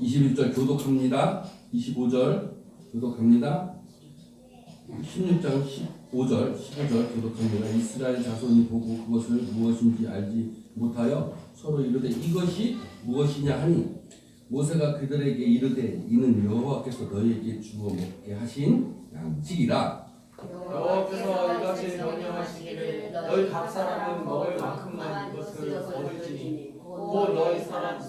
21절 교독합니다. 25절 교독합니다. 16장 15절 15절 교독합니다. 이스라엘 자손이 보고 그것을 무엇인지 알지 못하여 서로 이르되 이것이 무엇이냐 하니 모세가 그들에게 이르되 이는 여호와께서 너희에게 주어 먹게 하신 양식이라 여호와께서 이같이 명령하시기를 너희 각 사람은 먹을 만큼만 이것을 얻을지니 곧 너희 사람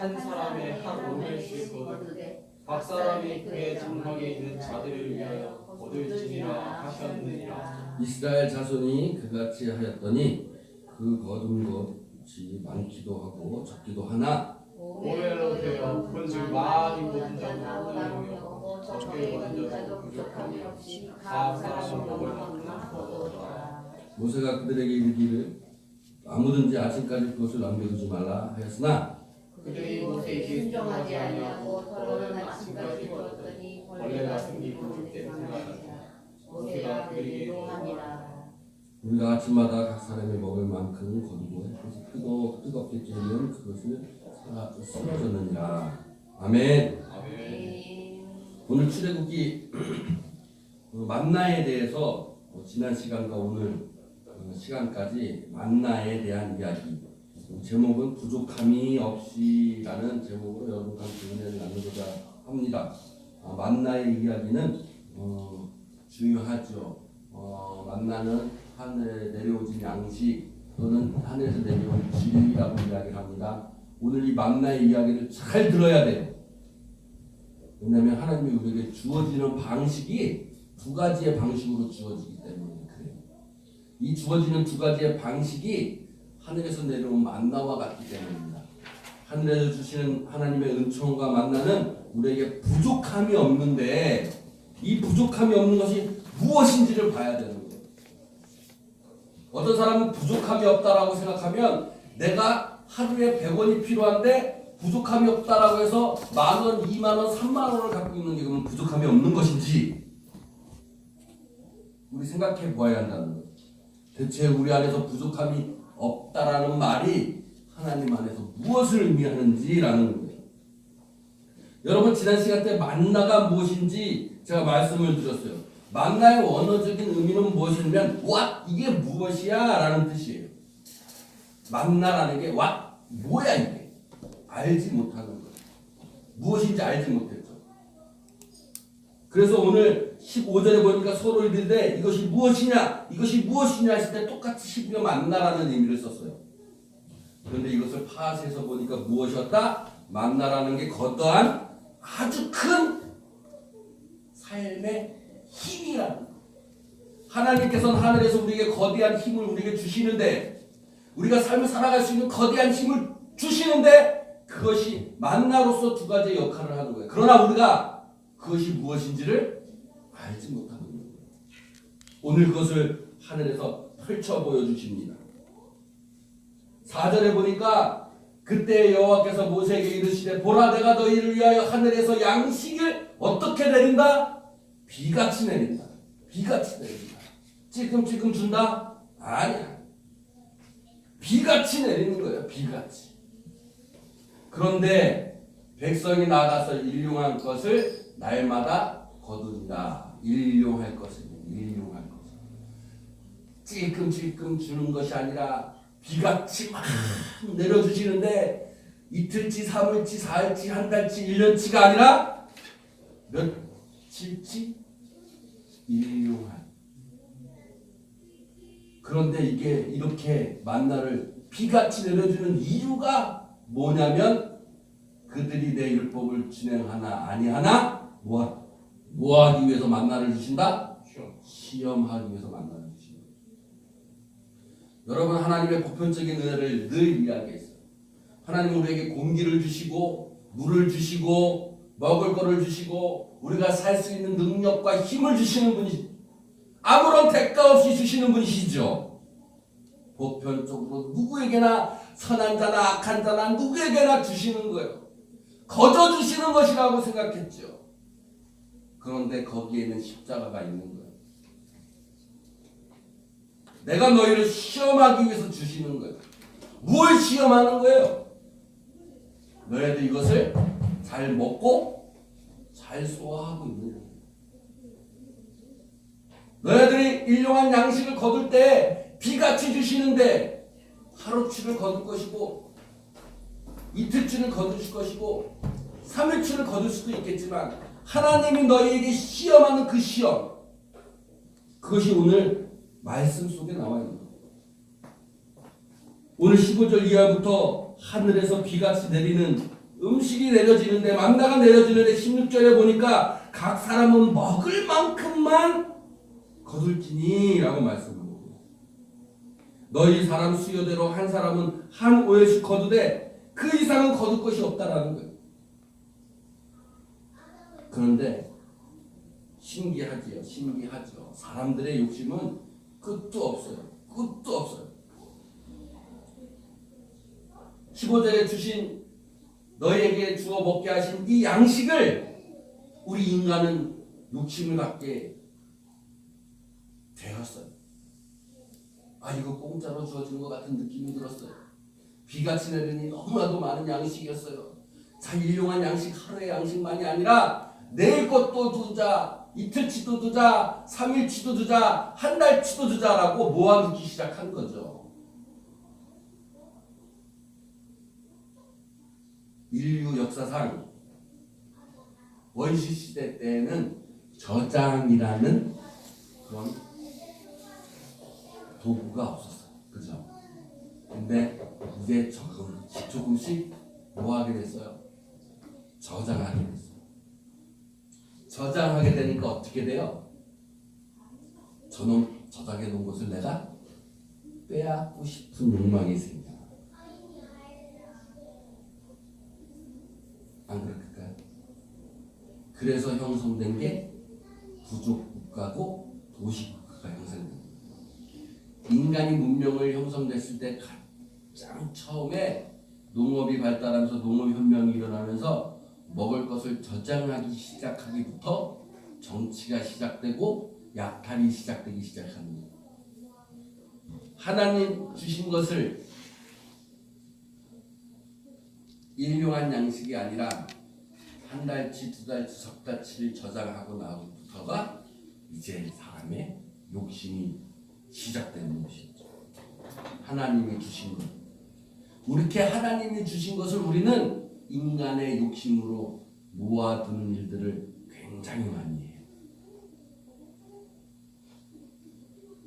한 사람의 한 오멜씩 거두되 각 사람이 그의 장막에 있는 자들을 위하여 얻을지니라 하셨느니라. 이스라엘 자손이 그같이 하였더니 그 거둔 것이 많기도 하고 적기도 하나? 오멜로 되어 본즉 많이 거둔 자도 얻으며 적게 거둔 자도 부족함이 없이 각 사람은 먹을 만큼 거두어라. 모세가 그들에게 이르기를 아무든지 아침까지 그것을 남겨두지 말라 하였으나 그들이 모세에게 순종하지 아니하고 서로는 아침까지 걸었더니 벌레가 생기고 냄새가 나니라 모세가 그들에게 노하니라. 우리가 아침마다 각 사람이 먹을 만큼 거두고 뜨거, 뜨겁게 찌면 그것을 사- 쓰러졌느니라. 아멘. 오늘 출애굽기 그 만나에 대해서 어, 지난 시간과 오늘 어, 시간까지 만나에 대한 이야기. 어, 제목은 부족함이 없이라는 제목으로 여러분과 함께 나누고자 합니다. 아, 만나의 이야기는 어, 중요하죠. 어, 만나는 하늘에 내려오진 양식 또는 하늘에서 내려온 진리라고 이야기를 합니다. 오늘 이 만나의 이야기를 잘 들어야 돼요. 왜냐하면 하나님이 우리에게 주어지는 방식이 두 가지의 방식으로 주어지기 때문에 그래요. 이 주어지는 두 가지의 방식이 하늘에서 내려온 만나와 같기 때문입니다. 하늘에서 주시는 하나님의 은총과 만나는 우리에게 부족함이 없는데 이 부족함이 없는 것이 무엇인지를 봐야 되는 거예요. 어떤 사람은 부족함이 없다라고 생각하면 내가 하루에 100원이 필요한데 부족함이 없다라고 해서 만 원, 2만 원, 3만 원을 갖고 있는 게 그러면 부족함이 없는 것인지 우리 생각해 보아야 한다는 거예요. 대체 우리 안에서 부족함이 없다라는 말이 하나님 안에서 무엇을 의미하는지라는 거예요. 여러분 지난 시간 때 만나가 무엇인지 제가 말씀을 드렸어요. 만나의 원어적인 의미는 무엇이냐면 what 이게 무엇이야라는 뜻이에요. 만나라는 게 what 뭐야 이게 알지 못하는 거예요. 무엇인지 알지 못했죠. 그래서 오늘 15절에 보니까 서로 이르되 이것이 무엇이냐 이것이 무엇이냐 했을 때 똑같이 12여 만나라는 의미를 썼어요. 그런데 이것을 파스해서 보니까 무엇이었다? 만나라는 게 거떠한 아주 큰 삶의 힘이라는. 하나님께서는 하늘에서 우리에게 거대한 힘을 우리에게 주시는데 우리가 삶을 살아갈 수 있는 거대한 힘을 주시는데 그것이 만나로서 두 가지의 역할을 하는 거예요. 그러나 우리가 그것이 무엇인지를 알지 못하는 거예요. 오늘 그것을 하늘에서 펼쳐 보여주십니다. 4절에 보니까 그때 여호와께서 모세에게 이르시되 보라 내가 너희를 위하여 하늘에서 양식을 어떻게 내린다? 비같이 내린다. 비같이 내린다. 찔끔찔끔 준다? 아니야. 비같이 내리는 거예요. 비같이. 그런데 백성이 나가서 일용할 것을 날마다 거두리라. 일용할 것을 일용할 것을. 찔끔찔끔 주는 것이 아니라 비같이 막 내려주시는데 이틀치, 삼일치, 사일치, 한 달치, 일년치가 아니라 며칠치 일용할. 그런데 이게 이렇게 만나를 비같이 내려주는 이유가 뭐냐면 그들이 내 율법을 진행하나 아니하나 뭐 뭐 하기 위해서 만나를 주신다? 시험하기 위해서 만나를 주신다. 여러분 하나님의 보편적인 은혜를 늘 이야기했어요. 하나님 우리에게 공기를 주시고 물을 주시고 먹을 거를 주시고 우리가 살 수 있는 능력과 힘을 주시는 분이 아무런 대가 없이 주시는 분이시죠. 보편적으로 누구에게나 선한 자나 악한 자나 누구에게나 주시는 거예요. 거저 주시는 것이라고 생각했죠. 그런데 거기에는 십자가가 있는 거예요. 내가 너희를 시험하기 위해서 주시는 거예요. 뭘 시험하는 거예요? 너희들 이것을 잘 먹고 잘 소화하고 있느냐. 너희들이 일용한 양식을 거둘 때 비같이 주시는데 하루치를 거둘 것이고 이틀치를 거두실 것이고 3일치를 거둘 수도 있겠지만 하나님이 너희에게 시험하는 그 시험 그것이 오늘 말씀 속에 나와 있는 거예요. 오늘 15절 이하부터 하늘에서 비같이 내리는 음식이 내려지는데 만나가 내려지는데 16절에 보니까 각 사람은 먹을 만큼만 거둘지니 라고 말씀합니다. 너희 사람 수요대로 한 사람은 한 오해씩 거두되 그 이상은 거둘 것이 없다라는 거예요. 그런데 신기하지요. 신기하죠. 사람들의 욕심은 끝도 없어요. 끝도 없어요. 15절에 주신 너희에게 주어 먹게 하신 이 양식을 우리 인간은 욕심을 갖게 되었어요. 아 이거 공짜로 주어진 것 같은 느낌이 들었어요. 비같이 내리니 너무나도 많은 양식이었어요. 자 일용한 양식 하루의 양식만이 아니라 내일 것도 두자, 이틀치도 두자, 삼일치도 두자, 한 달치도 두자라고 모아두기 시작한 거죠. 인류 역사상 원시 시대 때에는 저장이라는 그런 도구가 없었어요. 그죠? 근데 이제 조금씩 조금씩 뭐 하게 됐어요? 저장하게 됐어요. 저장하게 되니까 어떻게 돼요? 저놈 저장해 놓은 것을 내가 빼앗고 싶은 욕망이 생겨. 안 그럴까요? 그래서 형성된 게 부족 국가고 도시 국가가 형성된 거예요. 인간이 문명을 형성됐을 때 가장 처음에 농업이 발달하면서 농업 혁명이 일어나면서 먹을 것을 저장하기 시작하기부터 정치가 시작되고 약탈이 시작되기 거예요. 하나님 주신 것을 일용한 양식이 아니라 한 달치, 두 달치, 석 달치를 저장하고 나부터가 이제 사람의 욕심이 시작되는 것이죠. 하나님이 주신 것. 이렇게 하나님이 주신 것을 우리는 인간의 욕심으로 모아두는 일들을 굉장히 많이 해요.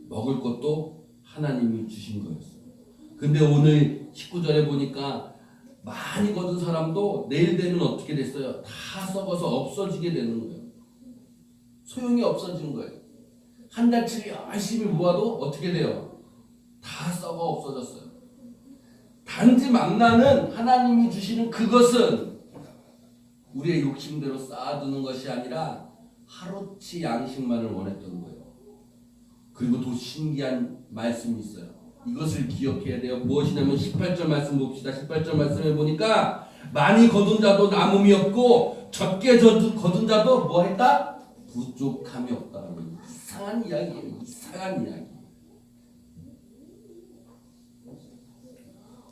먹을 것도 하나님이 주신 거였어요. 근데 오늘 19절에 보니까 많이 거둔 사람도 내일 되면 어떻게 됐어요? 다 썩어서 없어지게 되는 거예요. 소용이 없어지는 거예요. 한 달치 열심히 모아도 어떻게 돼요? 다 썩어 없어졌어요. 단지 만나는 하나님이 주시는 그것은 우리의 욕심대로 쌓아두는 것이 아니라 하루치 양식만을 원했던 거예요. 그리고 또 신기한 말씀이 있어요. 이것을 기억해야 돼요. 무엇이냐면 18절 말씀 봅시다. 18절 말씀에 보니까 많이 거둔 자도 남음이 없고 적게 거둔 자도 뭐 했다? 부족함이 거예요. 이상한 이야기예요. 이상한 이야기.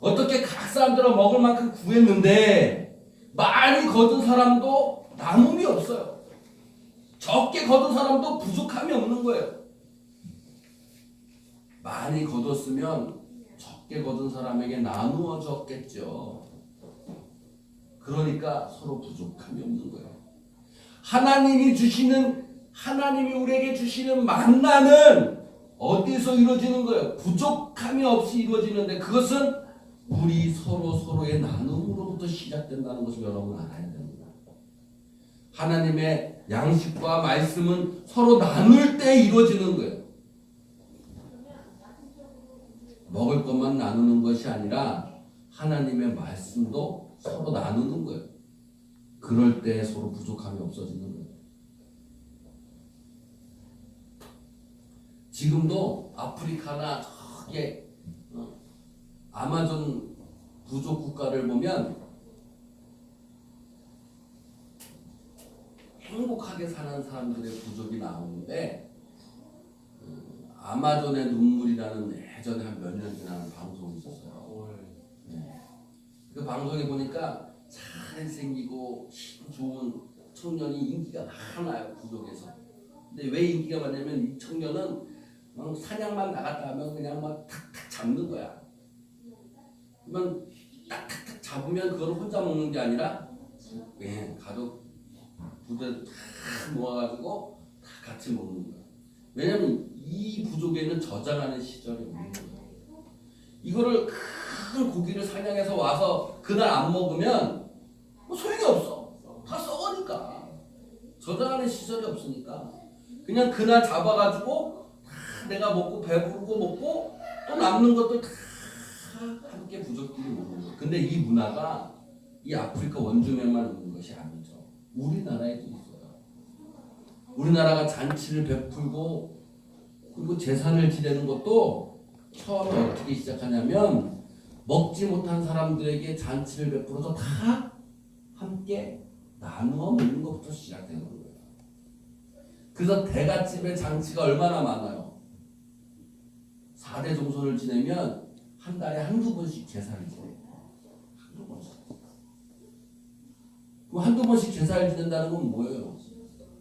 어떻게 각 사람들은 먹을 만큼 구했는데 많이 거둔 사람도 남음이 없어요. 적게 거둔 사람도 부족함이 없는 거예요. 많이 거뒀으면 적게 거둔 사람에게 나누어 줬겠죠. 그러니까 서로 부족함이 없는 거예요. 하나님이 주시는 하나님이 우리에게 주시는 만나는 어디서 이루어지는 거예요? 부족함이 없이 이루어지는데 그것은 우리 서로 서로의 나눔으로부터 시작된다는 것을 여러분 알아야 됩니다. 하나님의 양식과 말씀은 서로 나눌 때 이루어지는 거예요. 먹을 것만 나누는 것이 아니라 하나님의 말씀도 서로 나누는 거예요. 그럴 때 서로 부족함이 없어지는 거예요. 지금도 아프리카나 저게 어, 아마존 부족 국가를 보면 행복하게 사는 사람들의 부족이 나오는데 음, 아마존의 눈물이라는 예전에 한 몇 년 지난 방송이 있었어요. 네. 그 방송에 보니까 잘생기고 힘 좋은 청년이 인기가 많아요 부족에서. 근데 왜 인기가 많냐면 이 청년은 막 사냥만 나갔다 하면 그냥 막 탁탁 잡는 거야. 그러면 딱딱딱 잡으면 그걸 혼자 먹는 게 아니라 예, 가족 부대 다 모아가지고 다 같이 먹는 거야. 왜냐면 이 부족에는 저장하는 시절이 없는 거야. 이거를 큰 고기를 사냥해서 와서 그날 안 먹으면 뭐 소용이 없어. 다 썩으니까. 저장하는 시설이 없으니까. 그냥 그날 잡아가지고 다 내가 먹고 배부르고 먹고 또 남는 것들 다 함께 부족끼리 먹는 거야. 근데 이 문화가 이 아프리카 원주민만 있는 것이 아니죠. 우리나라에도 있어요. 우리나라가 잔치를 베풀고 그리고 재산을 지내는 것도 처음에 어떻게 시작하냐면 먹지 못한 사람들에게 잔치를 베풀어서 다 함께 나누어 먹는 것부터 시작되는 거예요. 그래서 대갓집의 잔치가 얼마나 많아요. 4대 종소를 지내면 한 달에 한두 번씩 제사를 지내요. 한두 번씩. 그럼 한두 번씩 제사를 지낸다는 건 뭐예요?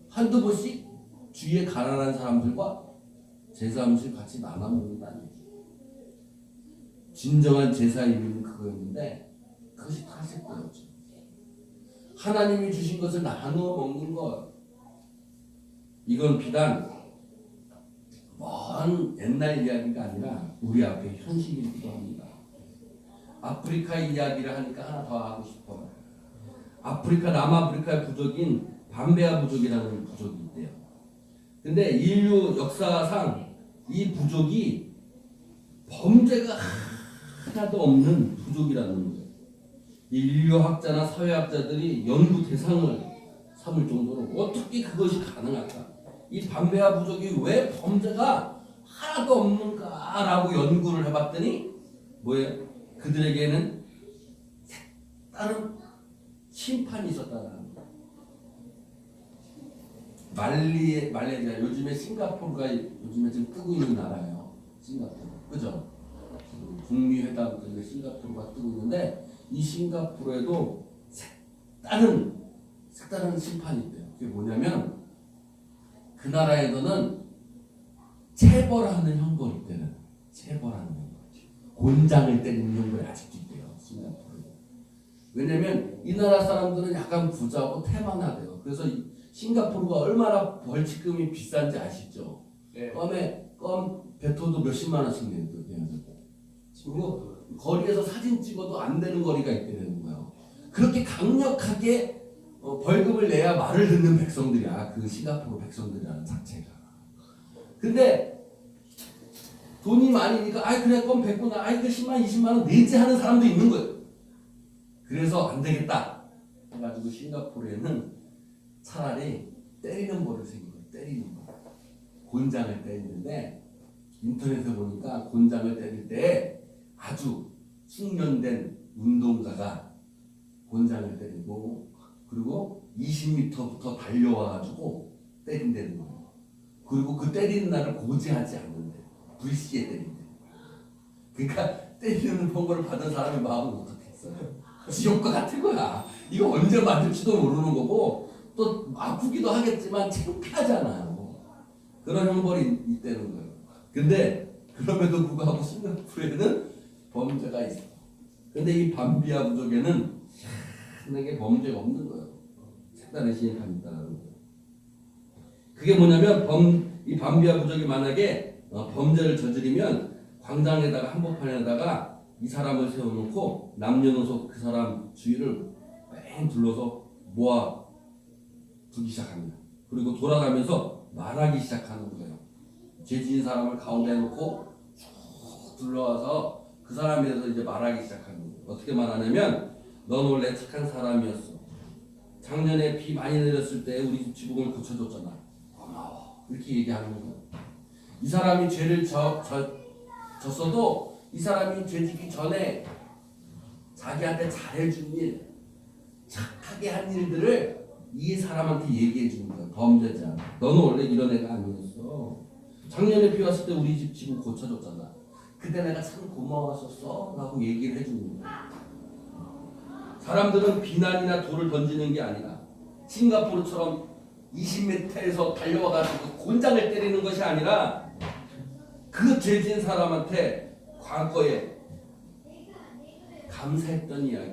한두 번씩 주위에 가난한 사람들과 제사 음식 같이 나눠 먹는다는 얘기. 진정한 제사 의미는 그거였는데 그것이 타색되었죠. 하나님이 주신 것을 나누어 먹는 것. 이건 비단 먼 옛날 이야기가 아니라 우리 앞에 현실이기도 합니다. 아프리카 이야기를 하니까 하나 더 하고 싶어요. 아프리카 남아프리카의 부족인 밤베아 부족이라는 부족이 있대요. 근데 인류 역사상 이 부족이 범죄가 하나도 없는 부족이라는 거예요. 인류학자나 사회학자들이 연구 대상을 삼을 정도로 어떻게 그것이 가능할까? 이 밤베아 부족이 왜 범죄가 하나도 없는가라고 연구를 해봤더니 뭐예요? 그들에게는 다른 심판이 있었다는 거예요. 말리 말레이시아 요즘에 싱가포르가 요즘에 지금 뜨고 있는 나라예요. 싱가포르 그죠? 북미 회담 때문에 싱가포르가 뜨고 있는데 이 싱가포르에도 색다른 색다른 심판이 있대요. 그게 뭐냐면 그 나라에서는 체벌하는 형벌이 있대요. 체벌하는 형벌. 곤장을 때리는 형벌이 아직도 있대요. 왜냐면 이 나라 사람들은 약간 부자고 태만하대요. 그래서 이 싱가포르가 얼마나 벌칙금이 비싼지 아시죠? 네. 껌에 껌 배토도 몇십만 원씩 내도 돼요. 그리고 거리에서 사진 찍어도 안 되는 거리가 있게 되는 거예요. 그렇게 강력하게 어, 벌금을 내야 말을 듣는 백성들이야. 그 싱가포르 백성들이라는 자체가. 근데 돈이 많으니까 아이 그래 껌 100구나 아이 그 10만 20만 원 내지 하는 사람도 있는 거예요. 그래서 안 되겠다 해가지고 싱가포르에는 차라리 때리는 벌을 생긴 거예요. 때리는 벌. 곤장을 때리는데 인터넷에 보니까 곤장을 때릴 때 아주 숙련된 운동가가 곤장을 때리고 그리고 20m부터 달려와가지고 때린다는 거예요. 그리고 그 때리는 날을 고지하지 않는데 불시에 때린다. 그러니까 때리는 번거를 받은 사람의 마음은 어떻겠어요? 지옥과 같은 거야. 이거 언제 맞을지도 모르는 거고 또 아프기도 하겠지만 창피하잖아요. 그런 형벌이 있다는 거예요. 근데 그럼에도 불구하고 싱가포르에는 범죄가 있어. 근데 이 밤비아 부족에는 희한하게 범죄가 없는 거예요. 있다는 거예요. 그게 뭐냐면 범, 이 밤비아 부족이 만약에 어, 범죄를 저지르면 광장에다가 한복판에다가 이 사람을 세워놓고 남녀노소 그 사람 주위를 뺑 둘러서 모아 두기 시작합니다. 그리고 돌아가면서 말하기 시작하는 거예요. 죄 지은 사람을 가운데 놓고 쭉 둘러와서 그 사람에 대해서 이제 말하기 시작하는 거예요. 어떻게 말하냐면 넌 원래 착한 사람이었어. 작년에 비 많이 내렸을 때 우리 집 지붕을 고쳐줬잖아. 고마워. 이렇게 얘기하는 거예요. 이 사람이 죄를 져, 져, 졌어도 이 사람이 죄지기 전에 자기한테 잘해준 일, 착하게 한 일들을 이 사람한테 얘기해 주는 거야. 범죄자. 너는 원래 이런 애가 아니었어. 작년에 비 왔을 때 우리 집 지붕 고쳐줬잖아. 그때 내가 참 고마웠었어. 라고 얘기를 해주는 거야. 사람들은 비난이나 돌을 던지는 게 아니라 싱가포르처럼 20m에서 달려와가지고 곤장을 때리는 것이 아니라 그 죄진 사람한테 과거에 감사했던 이야기,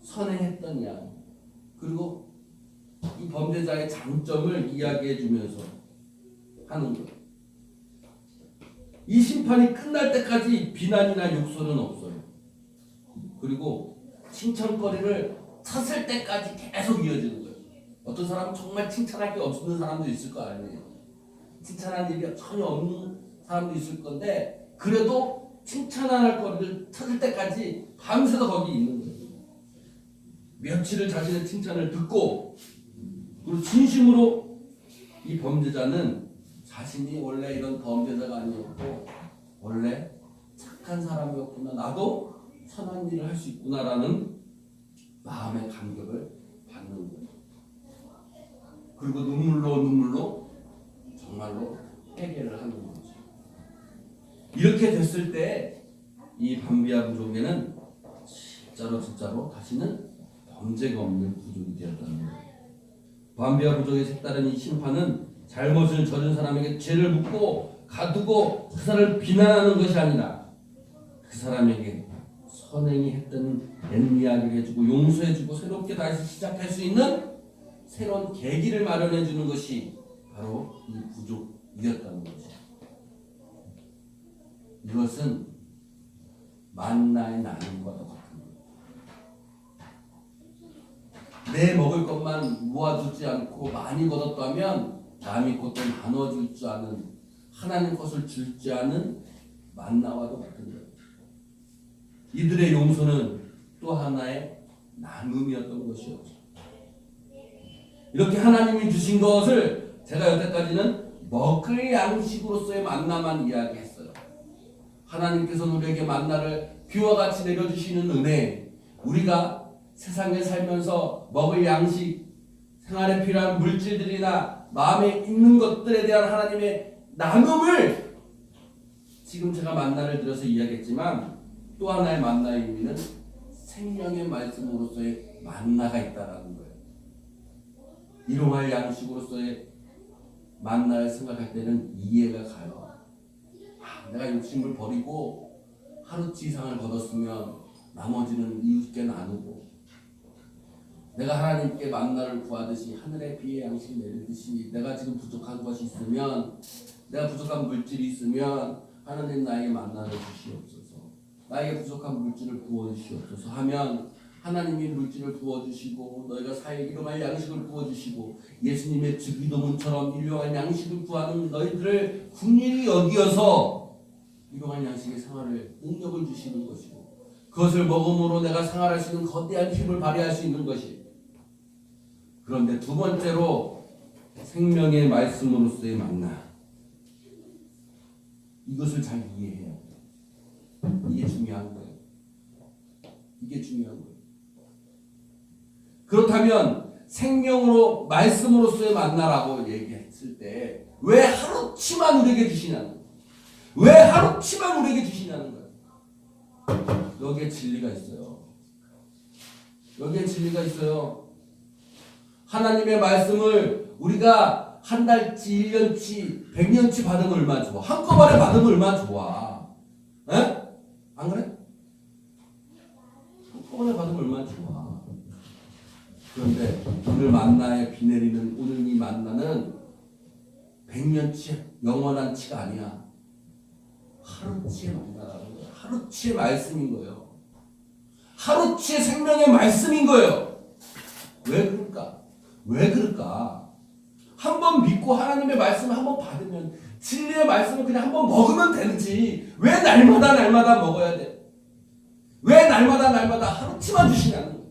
선행했던 이야기, 그리고 이 범죄자의 장점을 이야기해 주면서 하는 거예요. 이 심판이 끝날 때까지 비난이나 욕설은 없어요. 그리고 칭찬거리를 찾을 때까지 계속 이어지는 거예요. 어떤 사람은 정말 칭찬할 게 없는 사람도 있을 거 아니에요. 칭찬할 일이 전혀 없는 사람도 있을 건데 그래도 칭찬할 거리를 찾을 때까지 밤새도 거기 있는 거예요. 며칠을 자신의 칭찬을 듣고 그리고 진심으로 이 범죄자는 자신이 원래 이런 범죄자가 아니었고 원래 착한 사람이었구나 나도 선한 일을 할 수 있구나라는 마음의 감격을 받는 거예요. 그리고 눈물로 눈물로 정말로 회개를 하는 거죠. 이렇게 됐을 때 이 반비아 부족에는 진짜로 진짜로 다시는 범죄가 없는 부족이 되었다는 거예요. 반비아 부족의 색다른 이 심판은 잘못을 저진 사람에게 죄를 묻고 가두고 그 사람을 비난하는 것이 아니라 그 사람에게 선행이 했던 옛 이야기를 해주고 용서해주고 새롭게 다시 시작할 수 있는 새로운 계기를 마련해 주는 것이 바로 이 부족이었다는 거죠. 이것은 만나의 나눔과 똑같은 거예요. 내 먹을 것만 모아두지 않고 많이 거뒀다면 남이 곧또 나눠줄 줄 아는 하나님 것을 줄 줄 아는 만나와도 같은 거예요. 이들의 용서는 또 하나의 나눔이었던 것이었죠. 이렇게 하나님이 주신 것을 제가 여태까지는 먹을 양식으로서의 만나만 이야기했어요. 하나님께서는 우리에게 만나를 비와 같이 내려주시는 은혜, 우리가 세상에 살면서 먹을 양식, 생활에 필요한 물질들이나 마음에 있는 것들에 대한 하나님의 나눔을 지금 제가 만나를 들어서 이야기했지만 또 하나의 만나의 의미는 생명의 말씀으로서의 만나가 있다라는 거예요. 일용할 양식으로서의 만나를 생각할 때는 이해가 가요. 아, 내가 욕심을 버리고 하루치 이상을 거뒀으면 나머지는 이웃께 나누고 내가 하나님께 만나를 구하듯이 하늘의 비의 양식 내리듯이 내가 지금 부족한 것이 있으면 내가 부족한 물질이 있으면 하나님 나에게 만나를 주시옵소서 나에게 부족한 물질을 부어주시옵소서 하면 하나님이 물질을 부어주시고 너희가 사에 일용할 양식을 부어주시고 예수님의 주기도문처럼 일용할 양식을 구하는 너희들을 국민이 여기어서 일용할 양식의 생활을 능력을 주시는 것이고 그것을 먹음으로 내가 생활할 수 있는 거대한 힘을 발휘할 수 있는 것이 그런데 두 번째로 생명의 말씀으로서의 만나 이것을 잘 이해해야 돼요. 이게 중요한 거예요. 이게 중요한 거예요. 그렇다면 생명으로 말씀으로서의 만나라고 얘기했을 때 왜 하루치만 우리에게 주시냐는 거예요. 왜 하루치만 우리에게 주시냐는 거예요. 여기에 진리가 있어요. 여기에 진리가 있어요. 하나님의 말씀을 우리가 한 달치, 1년치, 100년치 받으면 얼마나 좋아. 한꺼번에 받으면 얼마나 좋아. 에? 안 그래? 한꺼번에 받으면 얼마나 좋아. 그런데 오늘 만나에 비 내리는 오늘 이 만나는 100년치, 영원한 치가 아니야. 하루치의 만나라는 거야. 하루치의 말씀인 거예요. 하루치의 생명의 말씀인 거예요. 왜 그럴까? 왜 그럴까? 한 번 믿고 하나님의 말씀을 한 번 받으면 진리의 말씀을 그냥 한 번 먹으면 되는지 왜 날마다 날마다 먹어야 돼? 왜 날마다 날마다 하루치만 주시냐는.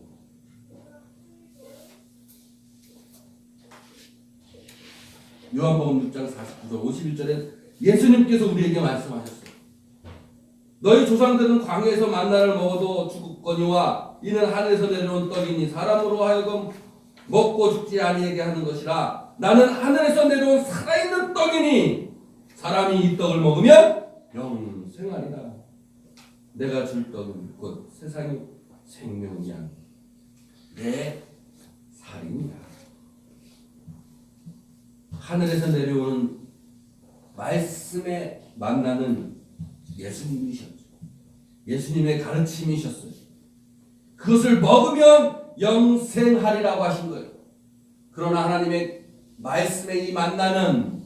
요한복음 6장 49절 51절에 예수님께서 우리에게 말씀하셨어요. 너희 조상들은 광야에서 만나를 먹어도 죽었거니와 이는 하늘에서 내려온 떡이니 사람으로 하여금 먹고 죽지 아니하게 하는 것이라 나는 하늘에서 내려온 살아있는 떡이니 사람이 이 떡을 먹으면 영생하리라 내가 줄 떡은 곧 세상의 생명이야 내 살입니다. 하늘에서 내려오는 말씀에 만나는 예수님이셨죠. 예수님의 가르침이셨어요. 그것을 먹으면 영생하리라고 하신 거예요. 그러나 하나님의 말씀에 이 만나는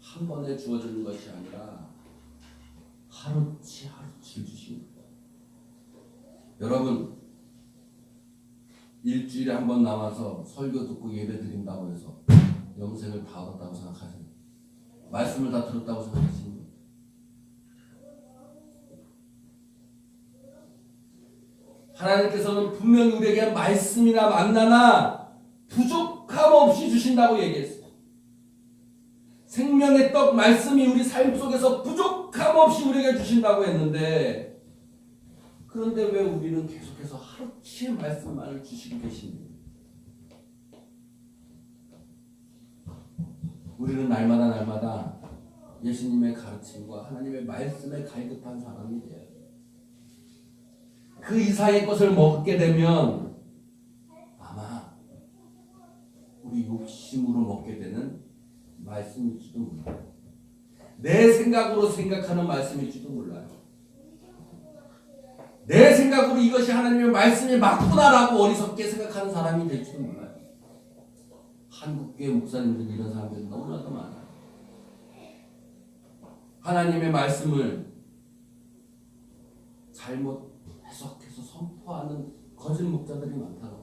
한 번에 주어지는 것이 아니라 하루치 하루치 주십니다. 여러분 일주일에 한 번 나와서 설교 듣고 예배 드린다고 해서 영생을 다 얻었다고 생각하세요? 말씀을 다 들었다고 생각하시는 거예요? 하나님께서는 분명히 우리에게 말씀이나 만나나 부족함 없이 주신다고 얘기했어요. 생명의 떡 말씀이 우리 삶 속에서 부족함 없이 우리에게 주신다고 했는데 그런데 왜 우리는 계속해서 하루치의 말씀만을 주시고 계십니까? 우리는 날마다 날마다 예수님의 가르침과 하나님의 말씀에 갈급한 사람이 돼요. 그 이상의 것을 먹게 되면 아마 우리 욕심으로 먹게 되는 말씀일지도 몰라요. 내 생각으로 생각하는 말씀일지도 몰라요. 내 생각으로 이것이 하나님의 말씀이 맞구나라고 어리석게 생각하는 사람이 될지도 몰라요. 한국교회 목사님들 이런 사람들이 너무나도 많아요. 하나님의 말씀을 잘못 해석해서 선포하는 거짓 목자들이 거예요.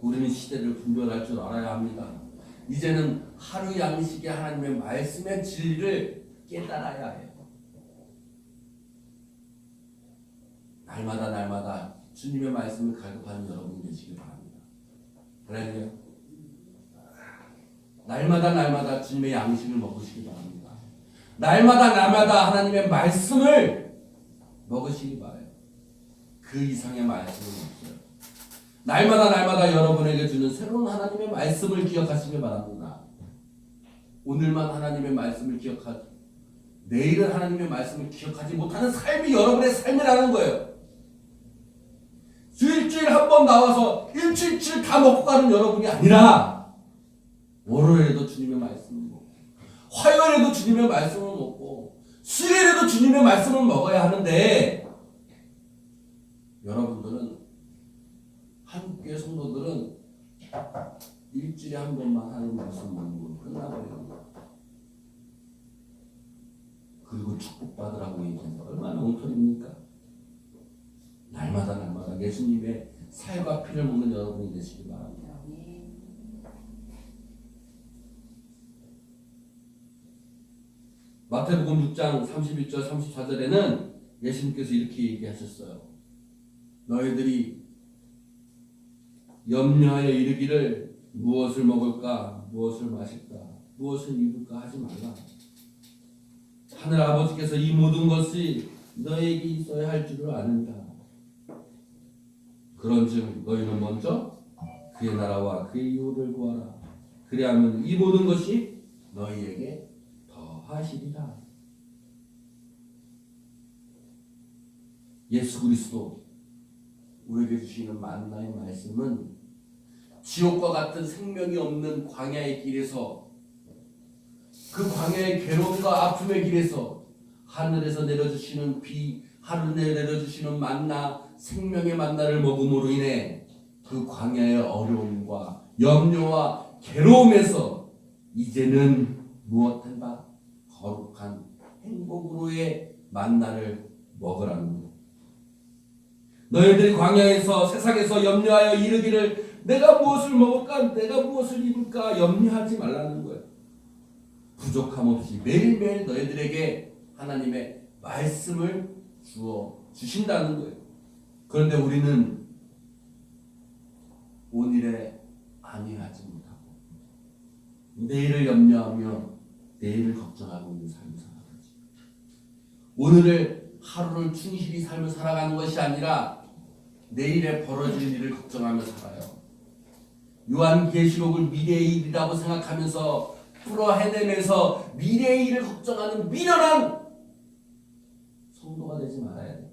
우리는 시대를 분별할 줄 알아야 합니다. 이제는 하루 양식의 하나님의 말씀의 진리를 깨달아야 해요. 날마다 날마다 주님의 말씀을 갈급하는 여러분이 되시길 바랍니다. 할렐루야. 날마다 날마다 주님의 양식을 먹으시기 바랍니다. 날마다 날마다 하나님의 말씀을 먹으시기 바라요. 그 이상의 말씀은 없어요. 날마다 날마다 여러분에게 주는 새로운 하나님의 말씀을 기억하시길 바랍니다. 오늘만 하나님의 말씀을 기억하지 내일은 하나님의 말씀을 기억하지 못하는 삶이 여러분의 삶이라는 거예요. 일주일 한 번 나와서 일주일치 다 먹고 가는 여러분이 아니라 월요일에도 주님의 말씀을 먹고 화요일에도 주님의 말씀을 먹고 수요일에도 주님의 말씀을 먹어야 하는데 여러분들은 한국교회 성도들은 일주일에 한 번만 하는 말씀 거 끝나버리는 거예요. 그리고 축복받으라고 거 얼마나 엉터리입니까? 날마다 날마다 예수님의 살과 피를 먹는 여러분이 되시기 바랍니다. 마태복음 6장 31절 34절에는 예수님께서 이렇게 얘기하셨어요. 너희들이 염려하여 이르기를 무엇을 먹을까 무엇을 마실까 무엇을 입을까 하지 말라. 하늘 아버지께서 이 모든 것이 너에게 있어야 할 줄을 아는다. 그런즉 너희는 먼저 그의 나라와 그의 이웃을 구하라. 그리하면 이 모든 것이 너희에게 더하시리라. 예수 그리스도 우리에게 주시는 만나의 말씀은 지옥과 같은 생명이 없는 광야의 길에서 그 광야의 괴로움과 아픔의 길에서 하늘에서 내려주시는 비, 하늘에 내려주시는 만나, 생명의 만나를 먹음으로 인해 그 광야의 어려움과 염려와 괴로움에서 이제는 무엇한가 거룩한 행복으로의 만나를 먹으라는 것. 너희들이 광야에서 세상에서 염려하여 이르기를 내가 무엇을 먹을까 내가 무엇을 입을까 염려하지 말라는 거예요. 부족함 없이 매일매일 너희들에게 하나님의 말씀을 주어 주신다는 거예요. 그런데 우리는 오늘에 안위하지 못하고 내일을 염려하며 내일을 걱정하고 있는 삶을 살아가지. 오늘을 하루를 충실히 삶을 살아가는 것이 아니라 내일에 벌어질 일을 걱정하며 살아요. 요한계시록을 미래의 일이라고 생각하면서 풀어 해내면서 미래의 일을 걱정하는 미련한 성도가 되지 말아야 돼.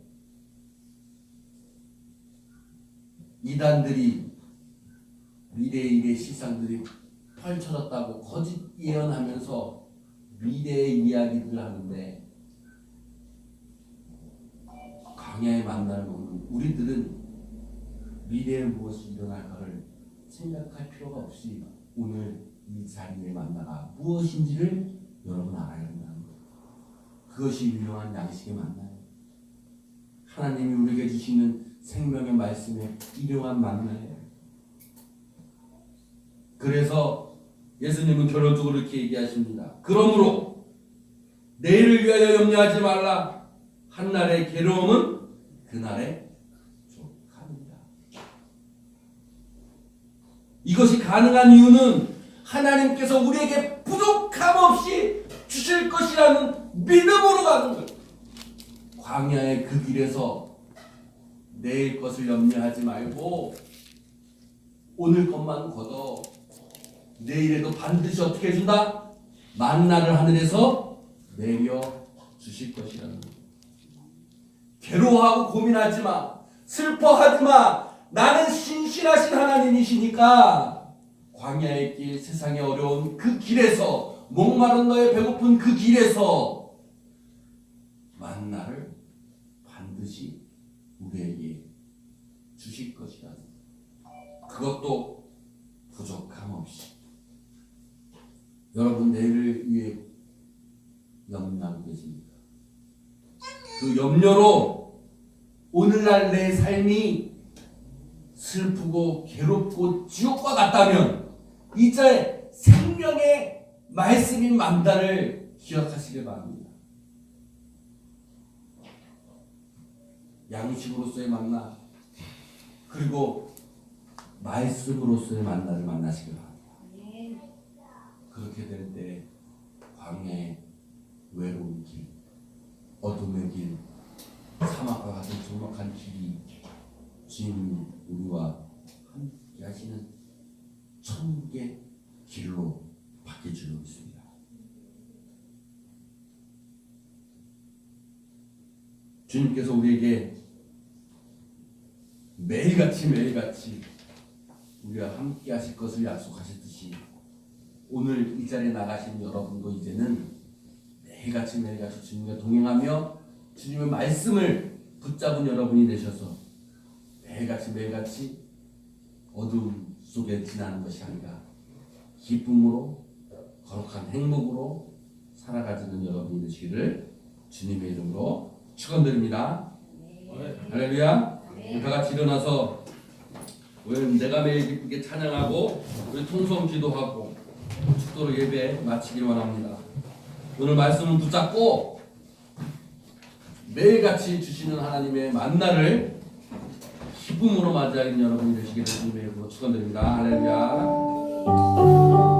이단들이 미래의 일의 실상들이 펼쳐졌다고 거짓 예언하면서 미래의 이야기들을 하는데 광야의 만나를 보는 우리들은 미래에 무엇이 일어날까를 생각할 필요가 없이 오늘 이 자리의 만나가 무엇인지를 여러분 알아야 된다는 거예요. 그것이 유용한 양식의 만나예요. 하나님이 우리에게 주시는 생명의 말씀의 일용한 만나예요. 그래서 예수님은 결론적으로 이렇게 얘기하십니다. 그러므로 내일을 위하여 염려하지 말라. 한날의 괴로움은 그날의 족합니다. 이것이 가능한 이유는 하나님께서 우리에게 부족함 없이 주실 것이라는 믿음으로 가는 거예요. 광야의 그 길에서 내일 것을 염려하지 말고 오늘 것만 걷어 내일에도 반드시 어떻게 해준다? 만나를 하늘에서 내려 주실 것이라는 거예요. 괴로워하고 고민하지 마. 슬퍼하지 마. 나는 신실하신 하나님이시니까 광야의 길, 세상의 어려운 그 길에서 목마른 너의 배고픈 그 길에서 만나를 반드시 우리에게 주실 것이다. 그것도 부족함 없이. 여러분 내일을 위해 염려하고 계십니까? 그 염려로 오늘날 내 삶이 슬프고 괴롭고 지옥과 같다면 이제 생명의 말씀인 만다를 기억하시길 바랍니다. 양식으로서의 만나 그리고 말씀으로서의 만나를 만나시길 바랍니다. 그렇게 될 때 광야의 외로운 길, 어둠의 길, 사막과 같은 적막한 길이 주님 우리와 함께 하시는 천국의 길로 줄로 믿습니다. 주님께서 우리에게 매일같이 매일같이 우리와 함께 하실 것을 약속하셨듯이 오늘 이 자리에 나가신 여러분도 이제는 매일같이 매일같이 주님과 동행하며 주님의 말씀을 붙잡은 여러분이 되셔서 매일같이 매일같이 어둠 속에 지나는 것이 아니라 기쁨으로 거룩한 행복으로 살아가지는 여러분이 되시기를 주님의 이름으로 축원드립니다. 할렐루야. 우리 다 같이 일어나서 오늘 내가 매일 기쁘게 찬양하고 우리 통성 기도하고 축도로 예배 마치길 원합니다. 오늘 말씀을 붙잡고 매일같이 주시는 하나님의 만나를 기쁨으로 맞이하는 여러분이 되시기를 주님의 이름으로 축원드립니다. 할렐루야.